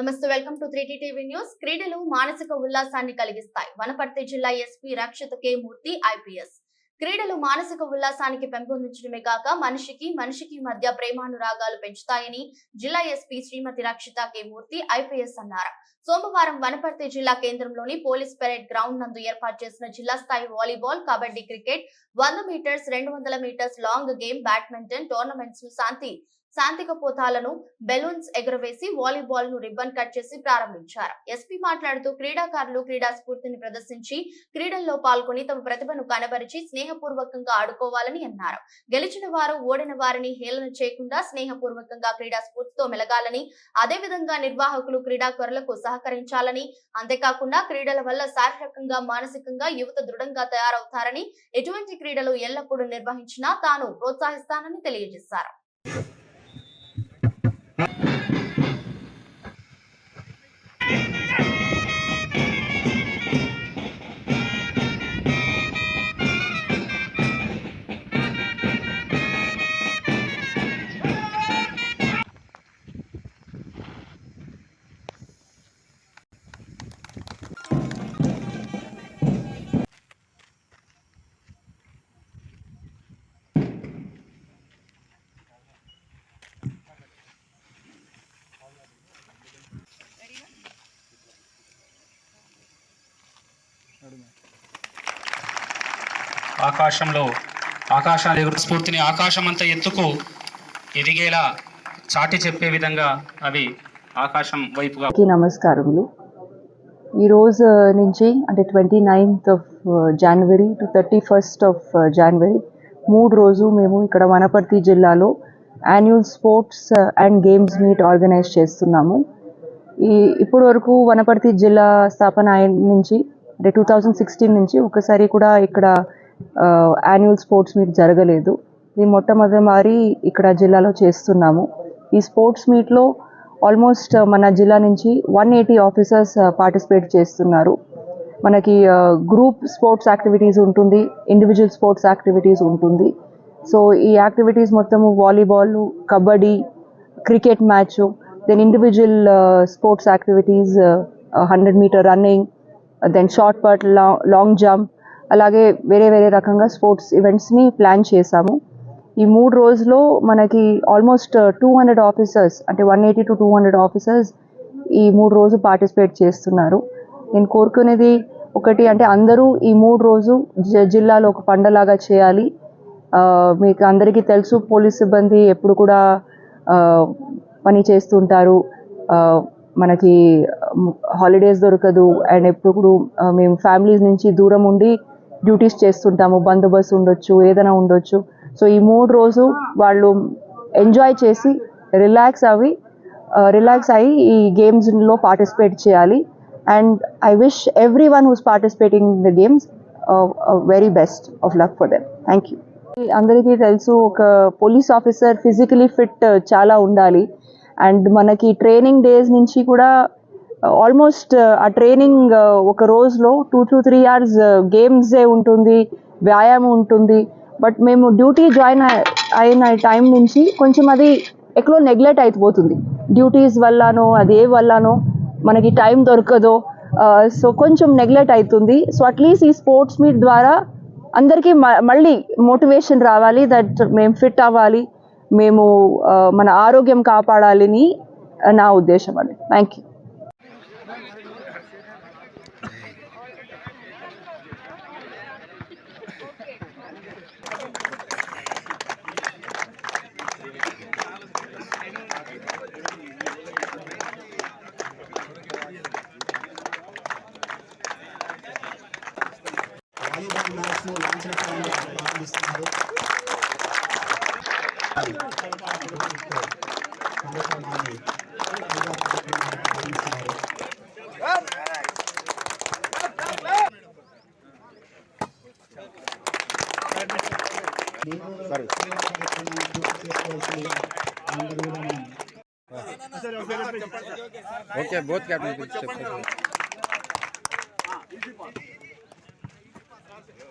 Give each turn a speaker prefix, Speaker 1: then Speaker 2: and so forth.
Speaker 1: నమస్తే welcome to three TV news. క్రీడలు మానసిక ఉల్లాసాన్ని కలిగిస్తాయి. వనపర్తి జిల్లా SP Rakshitha K Murthy IPS. క్రీడలు మానసిక ఉల్లాసానికి పెంపొందించడమే కాక మనిషికి మనిషికి మధ్య ప్రేమానురాగాలు పెంచుతాయని జిల్లా SP Srimathi Rakshitha K Murthy IPS అన్నారు. సోమవారం వనపర్తి జిల్లా కేంద్రంలోని పోలీస్ పెరేడ్ గ్రౌండ్ నందు ఏర్పాటు చేసిన జిల్లా స్థాయి వాలీబాల్ కబడ్డీ క్రికెట్ వంద మీటర్స్ రెండు వందల meters long game badminton tournaments శాంతి శాంతిక పోతాలను బెలూన్స్ ఎగరవేసి వాలీబాల్ను రిబ్బన్ కట్ చేసి ప్రారంభించారు. ఎస్పీ మాట్లాడుతూ క్రీడాకారులు క్రీడా స్ఫూర్తిని ప్రదర్శించి క్రీడల్లో పాల్గొని తమ ప్రతిభను కనబరిచి స్నేహపూర్వకంగా ఆడుకోవాలని అన్నారు. గెలిచిన వారు ఓడిన వారిని హేళన చేయకుండా స్నేహపూర్వకంగా క్రీడా స్ఫూర్తితో మెలగాలని అదేవిధంగా నిర్వాహకులు క్రీడాకారులకు సహకరించాలని అంతేకాకుండా క్రీడల వల్ల శారీరకంగా మానసికంగా యువత దృఢంగా తయారవుతారని ఎటువంటి క్రీడలు ఎల్లప్పుడూ నిర్వహించినా తాను ప్రోత్సహిస్తానని తెలియజేశారు.
Speaker 2: ఆకాశంలో ఆకాశాన్ని ఎగురు స్ఫూర్తిని ఆకాశమంత ఎత్తుకు ఎదిగేలా చాటి చెప్పే విధంగా అవి ఆకాశం వైపుగా
Speaker 3: నమస్కారములు. ఈ రోజు నుంచి అంటే twenty ninth of January to thirty first of January మూడు రోజు మేము ఇక్కడ వనపర్తి జిల్లాలో annual sports and games meet organise చేస్తున్నాము. ఈ ఇప్పటి వరకు వనపర్తి జిల్లా స్థాపన నుంచి అంటే టూ థౌజండ్ సిక్స్టీన్ నుంచి ఒకసారి కూడా ఇక్కడ యాన్యువల్ స్పోర్ట్స్ మీట్ జరగలేదు. ఇది మొట్టమొదటిసారి ఇక్కడ జిల్లాలో చేస్తున్నాము. ఈ స్పోర్ట్స్ మీట్లో ఆల్మోస్ట్ మన జిల్లా నుంచి వన్ ఎయిటీ ఆఫీసర్స్ పార్టిసిపేట్ చేస్తున్నారు. మనకి గ్రూప్ స్పోర్ట్స్ యాక్టివిటీస్ ఉంటుంది ఇండివిజువల్ స్పోర్ట్స్ యాక్టివిటీస్ ఉంటుంది. సో ఈ యాక్టివిటీస్ మొత్తము volleyball kabaddi cricket match then individual sports activities hundred metre running then shot put long jump అలాగే వేరే వేరే రకంగా స్పోర్ట్స్ ఈవెంట్స్ని ప్లాన్ చేశాము ఈ మూడు రోజుల్లో మనకి ఆల్మోస్ట్ టూ హండ్రెడ్ ఆఫీసర్స్ అంటే one eighty to two hundred officers ఈ మూడు రోజు పార్టిసిపేట్ చేస్తున్నారు. నేను కోరుకునేది ఒకటి అంటే అందరూ ఈ మూడు రోజు జిల్లాలో ఒక పండలాగా చేయాలి. Uh, మీకు అందరికీ తెలుసు పోలీస్ సిబ్బంది ఎప్పుడు కూడా uh, పని చేస్తుంటారు. Uh, మనకి హాలిడేస్ దొరకదు. అండ్ ఎప్పుడు మేము ఫ్యామిలీస్ నుంచి దూరం ఉండి డ్యూటీస్ చేస్తుంటాము. బందోబస్తు ఉండొచ్చు ఏదైనా ఉండొచ్చు. సో ఈ మూడు రోజు వాళ్ళు ఎంజాయ్ చేసి రిలాక్స్ అవి రిలాక్స్ అయ్యి ఈ గేమ్స్లో పార్టిసిపేట్ చేయాలి. And I wish every one who's participating in the games very best of luck for them thank you అందరికీ తెలుసు ఒక పోలీస్ ఆఫీసర్ ఫిజికలీ ఫిట్ చాలా ఉండాలి. అండ్ మనకి ట్రైనింగ్ డేస్ నుంచి కూడా ఆల్మోస్ట్ ఆ ట్రైనింగ్ ఒక రోజులో టూ టు త్రీ అవర్స్ గేమ్సే ఉంటుంది వ్యాయామం ఉంటుంది. బట్ మేము డ్యూటీ జాయిన్ అయిన టైం నుంచి కొంచెం అది ఎక్కడో నెగ్లెక్ట్ అయిపోతుంది. డ్యూటీస్ వల్లనో అది ఏ వల్లనో మనకి టైం దొరకదో సో కొంచెం నెగ్లెక్ట్ అవుతుంది సో అట్లీస్ట్ ఈ స్పోర్ట్స్ మీట్ ద్వారా అందరికీ మ- మళ్ళీ మోటివేషన్ రావాలి దట్ మేము ఫిట్ అవ్వాలి మేము మన ఆరోగ్యం కాపాడాలని నా ఉద్దేశం అండి. థ్యాంక్ యూ
Speaker 4: పూర్తి చేసుకోవాల్సిందిగా అందరూ కూడా మనం
Speaker 5: ఓకే బోత్ క్యాప్టెన్